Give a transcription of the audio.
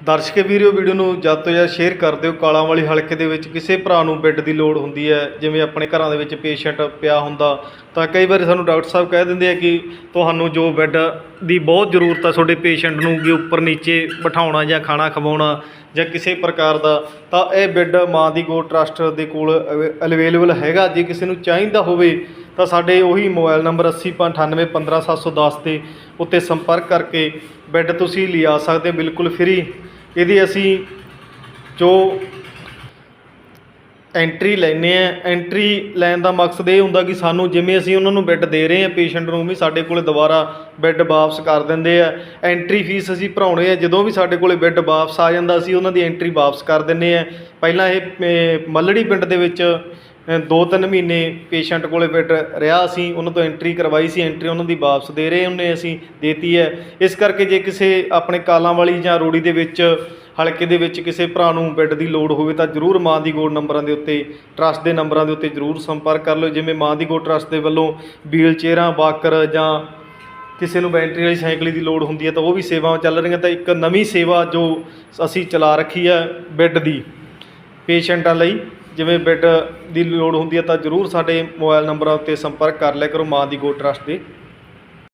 ਦਰਸ਼ਕ ਵੀਰੋ, ਵੀਡੀਓ ਨੂੰ ਜਦ ਤੋਂ ਜਦ ਸ਼ੇਅਰ ਕਰ ਦਿਓ, ਕਾਲਾਂ ਵਾਲੀ ਹਲਕੇ ਦੇ ਵਿੱਚ ਕਿਸੇ ਭਰਾ ਨੂੰ ਬੈੱਡ ਦੀ ਲੋੜ ਹੁੰਦੀ ਹੈ, ਜਿਵੇਂ ਆਪਣੇ ਘਰਾਂ ਦੇ ਵਿੱਚ ਪੇਸ਼ੈਂਟ ਪਿਆ ਹੁੰਦਾ, ਤਾਂ ਕਈ ਵਾਰੀ ਸਾਨੂੰ ਡਾਕਟਰ ਸਾਹਿਬ ਕਹਿ ਦਿੰਦੇ ਆ ਕਿ ਤੁਹਾਨੂੰ ਜੋ ਬੈੱਡ ਦੀ ਬਹੁਤ ਜ਼ਰੂਰਤ ਆ ਤੁਹਾਡੇ ਪੇਸ਼ੈਂਟ ਨੂੰ ਕਿ ਉੱਪਰ ਨੀਚੇ ਬਿਠਾਉਣਾ ਜਾਂ ਖਾਣਾ ਖਵਾਉਣਾ ਜਾਂ ਕਿਸੇ ਪ੍ਰਕਾਰ ਦਾ, ਤਾਂ ਇਹ ਬੈੱਡ ਮਾਂ ਦੀ ਗੋਡ ਟਰਸਟ ਦੇ ਕੋਲ ਅਵੇਲੇਬਲ ਹੈਗਾ, ਜੇ ਕਿਸੇ ਨੂੰ ਚਾਹੀਦਾ ਹੋਵੇ ਤਾਂ ਸਾਡੇ ਉਹੀ ਮੋਬਾਈਲ ਨੰਬਰ 8095151710 ਤੇ ਉੱਤੇ ਸੰਪਰਕ ਕਰਕੇ ਬੈੱਡ ਤੁਸੀਂ ਲਿਆ ਸਕਦੇ ਹੋ ਬਿਲਕੁਲ ਫ੍ਰੀ। ਇਹਦੀ ਅਸੀਂ ਜੋ ਐਂਟਰੀ ਲੈਨੇ ਆ ਐਂਟਰੀ ਲੈਣ ਦਾ ਮਕਸਦ ਇਹ ਹੁੰਦਾ ਕਿ ਸਾਨੂੰ ਜਿਵੇਂ ਅਸੀਂ ਉਹਨਾਂ ਨੂੰ ਬੈੱਡ ਦੇ ਰਹੇ ਹਾਂ ਪੇਸ਼ੈਂਟ ਨੂੰ ਵੀ ਸਾਡੇ ਕੋਲੇ ਦੁਬਾਰਾ ਬੈੱਡ ਵਾਪਸ ਕਰ ਦਿੰਦੇ ਆ। ਐਂਟਰੀ ਫੀਸ ਅਸੀਂ ਭਰਾਉਣੇ ਆ ਜਦੋਂ ਵੀ ਸਾਡੇ ਕੋਲੇ ਬੈੱਡ ਵਾਪਸ ਆ ਜਾਂਦਾ ਅਸੀਂ ਉਹਨਾਂ ਦੀ ਐਂਟਰੀ ਵਾਪਸ ਕਰ ਦਿੰਨੇ ਆ। ਪਹਿਲਾਂ ਇਹ ਅਹ, ਮੱਲੜੀ ਪਿੰਡ ਦੇ ਵਿੱਚ ਦੋ ਤਿੰਨ ਮਹੀਨੇ ਪੇਸ਼ੈਂਟ ਕੋਲੇ ਬੈੱਡ ਰਿਹਾ ਅਸੀਂ, ਉਹਨਾਂ ਤੋਂ ਐਂਟਰੀ ਕਰਵਾਈ ਸੀ ਐਂਟਰੀ ਉਹਨਾਂ ਦੀ ਵਾਪਸ ਦੇ ਰਹੇ ਉਹਨੇ ਅਸੀਂ, ਦੇਤੀ ਹੈ। ਇਸ ਕਰਕੇ ਜੇ ਕਿਸੇ ਆਪਣੇ ਕਾਲਾਂ ਵਾਲੀ ਜਾਂ ਰੋੜੀ ਦੇ ਵਿੱਚ, ਹਲਕੇ ਦੇ ਵਿੱਚ ਕਿਸੇ ਭਰਾ ਨੂੰ ਬੈੱਡ ਦੀ ਲੋੜ ਹੋਵੇ ਤਾਂ ਜਰੂਰ ਮਾਂ ਦੀ ਗੋਡ ਨੰਬਰਾਂ ਦੇ ਉੱਤੇ ਟਰਸਟ ਦੇ ਨੰਬਰਾਂ ਦੇ ਉੱਤੇ ਜਰੂਰ ਸੰਪਰਕ ਕਰ ਲਓ। ਜਿਵੇਂ ਮਾਂ ਦੀ ਗੋਡ ਟਰਸਟ ਦੇ ਵੱਲੋਂ ਵੀਲ ਚੇਅਰਾਂ ਵਾਕਰ ਜਾਂ ਕਿਸੇ ਨੂੰ ਬੈਟਰੀ ਵਾਲੀ ਸਾਈਕਲ ਦੀ ਲੋੜ ਹੁੰਦੀ ਹੈ ਤਾਂ ਉਹ ਵੀ ਸੇਵਾਵਾਂ ਚੱਲ ਰਹੀਆਂ ਤਾਂ ਇੱਕ ਨਵੀਂ ਸੇਵਾ ਜੋ ਅਸੀਂ ਚਲਾ ਰੱਖੀ ਹੈ ਬੈੱਡ ਦੀ ਪੇਸ਼ੈਂਟਾਂ ਲਈ। ਜਿਵੇਂ ਬੈੱਡ ਦੀ ਲੋੜ ਹੁੰਦੀ ਹੈ ਤਾਂ ਜਰੂਰ ਸਾਡੇ ਮੋਬਾਈਲ ਨੰਬਰਾਂ ਉੱਤੇ ਸੰਪਰਕ ਕਰ ਲਿਆ ਕਰੋ ਮਾਂ ਦੀ ਗੋਡ ਟਰੱਸਟ ਦੇ।